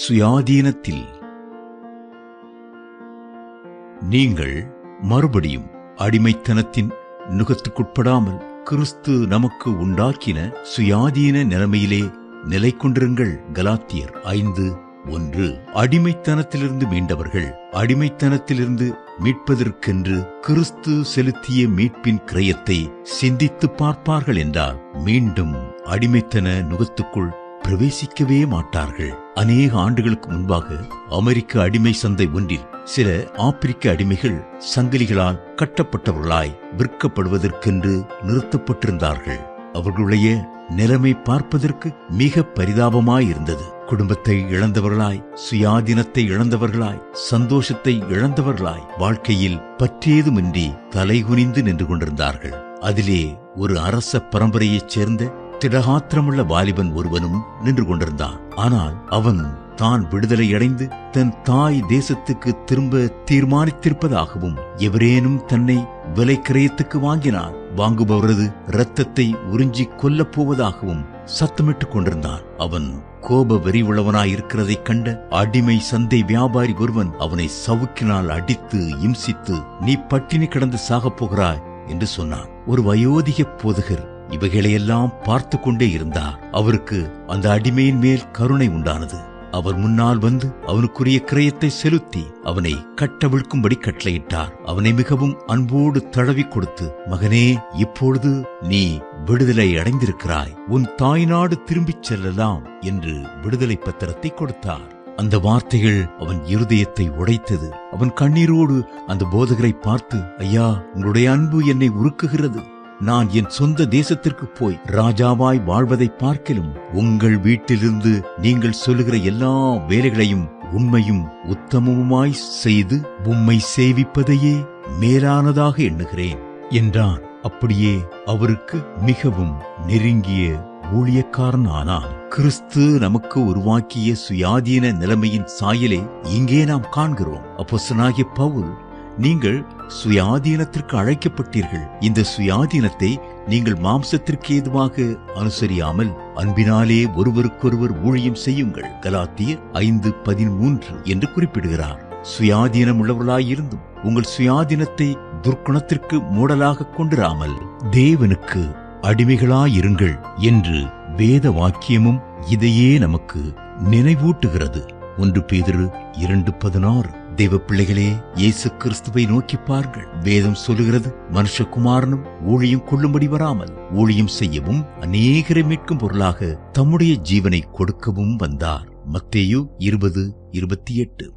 சுயாதீனத்தில். நீங்கள் மறுபடியும் அடிமைத்தனத்தின் நுகத்துக்குட்படாமல் கிறிஸ்து நமக்கு உண்டாக்கின சுயாதீன நிலைமையிலே நிலை கொண்டிருங்கள். கலாத்தியர் ஐந்து ஒன்று. அடிமைத்தனத்திலிருந்து மீண்டவர்கள் அடிமைத்தனத்திலிருந்து மீட்பதற்கென்று கிறிஸ்து செலுத்திய மீட்பின் கிரயத்தை சிந்தித்து பார்ப்பார்கள் என்றால் மீண்டும் அடிமைத்தன நுகத்துக்குள் பிரவேசிக்கவே மாட்டார்கள். அநேக ஆண்டுகளுக்கு முன்பாக அமெரிக்க அடிமை சந்தை ஒன்றில் சில ஆப்பிரிக்க அடிமைகள் சங்கிலிகளால் கட்டப்பட்டவர்களாய் விற்கப்படுவதற்கென்று நிறுத்தப்பட்டிருந்தார்கள். அவர்களுடைய நிலைமை பார்ப்பதற்கு மிக பரிதாபமாயிருந்தது. குடும்பத்தை இழந்தவர்களாய் சுயாதீனத்தை இழந்தவர்களாய் சந்தோஷத்தை இழந்தவர்களாய் வாழ்க்கையில் பற்றியதுமின்றி தலைகுனிந்து நின்று கொண்டிருந்தார்கள். அதிலே ஒரு அரச பரம்பரையைச் சேர்ந்த திடகாத்திரமுள்ள வாலிபன் ஒருவனும் நின்று கொண்டிருந்தான். ஆனால் அவன் தான் விடுதலையடைந்து தன் தாய் தேசத்துக்கு திரும்ப தீர்மானித்திருப்பதாகவும் எவரேனும் தன்னை விலை கிரயத்துக்கு வாங்கினார். வாங்குபவரது இரத்தத்தை உறிஞ்சி கொல்லப் போவதாகவும் சத்தமிட்டுக் கொண்டிருந்தான். அவன் கோப வெறிவுள்ளவனாயிருக்கிறதைக் கண்ட அடிமை சந்தை வியாபாரி ஒருவன் அவனை சவுக்கினால் அடித்து இம்சித்து நீ பட்டினி கிடந்து சாகப் போகிறாய் என்று சொன்னான். ஒரு வயோதிக போதகர் இவைகளையெல்லாம் பார்த்து கொண்டே இருந்தார் அவருக்கு அந்த அடிமையின் மேல் கருணை உண்டானது. அவர் முன்னால் வந்து அவனுக்குரிய கிரயத்தை செலுத்தி அவனை கட்டவிழ்க்கும்படி கட்டளையிட்டார். அவனை மிகவும் அன்போடு தடவி கொடுத்து மகனே இப்பொழுது நீ விடுதலை அடைந்திருக்கிறாய். உன் தாய்நாடு திரும்பிச் செல்லலாம் என்று விடுதலை பத்திரத்தை கொடுத்தார். அந்த வார்த்தைகள் அவன் இருதயத்தை உடைத்தது. அவன் கண்ணீரோடு அந்த போதகரை பார்த்து ஐயா உங்களுடைய அன்பு என்னை உருக்குகிறது. நான் என் சொந்த தேசத்திற்கு போய் ராஜாவாய் வாழ்வதை பார்க்கலும் உங்கள் வீட்டிலிருந்து நீங்கள் சொல்லுகிற எல்லா வேலைகளையும் உண்மையும் உத்தமமுமாய் செய்து உம்மை சேவிப்பதையே மேலானதாக எண்ணுகிறேன் என்றான். அப்படியே அவருக்கு மிகவும் நெருங்கிய ஊழியக்காரன் ஆனான் கிறிஸ்து நமக்கு உருவாக்கிய சுயாதீன நிலைமையின் சாயலை இங்கே நாம் காண்கிறோம். அப்போ பவுல் நீங்கள் சுயாதீனத்திற்கு அழைக்கப்பட்டீர்கள். இந்த சுயாதீனத்தை நீங்கள் மாம்சத்திற்கு ஏதுவாக அனுசரியாமல் அன்பினாலே ஒருவருக்கொருவர் ஊழியம் செய்யுங்கள். கலாத்தியர் ஐந்து பதிமூன்று என்று குறிப்பிடுகிறார். சுயாதீனம் உள்ளவர்களாயிருந்தும் உங்கள் சுயாதீனத்தை துர்க்குணத்திற்கு மூடலாக கொண்டிராமல் தேவனுக்கு அடிமைகளாயிருங்கள் என்று வேத வாக்கியமும் இதையே நமக்கு நினைவூட்டுகிறது. ஒன்று பேதிரு இரண்டு பதினாறு. தேவ பிள்ளைகளே இயேசு கிறிஸ்துவை நோக்கி பாருங்கள். வேதம் சொல்லுகிறது மனுஷகுமாரனும் ஊழியம் கொள்ளும்படி வராமல் ஊழியம் செய்யவும் அநேகரை மீட்கும் பொருளாக தம்முடைய ஜீவனை கொடுக்கவும் வந்தார். மத்தேயு இருபது இருபத்தி எட்டு.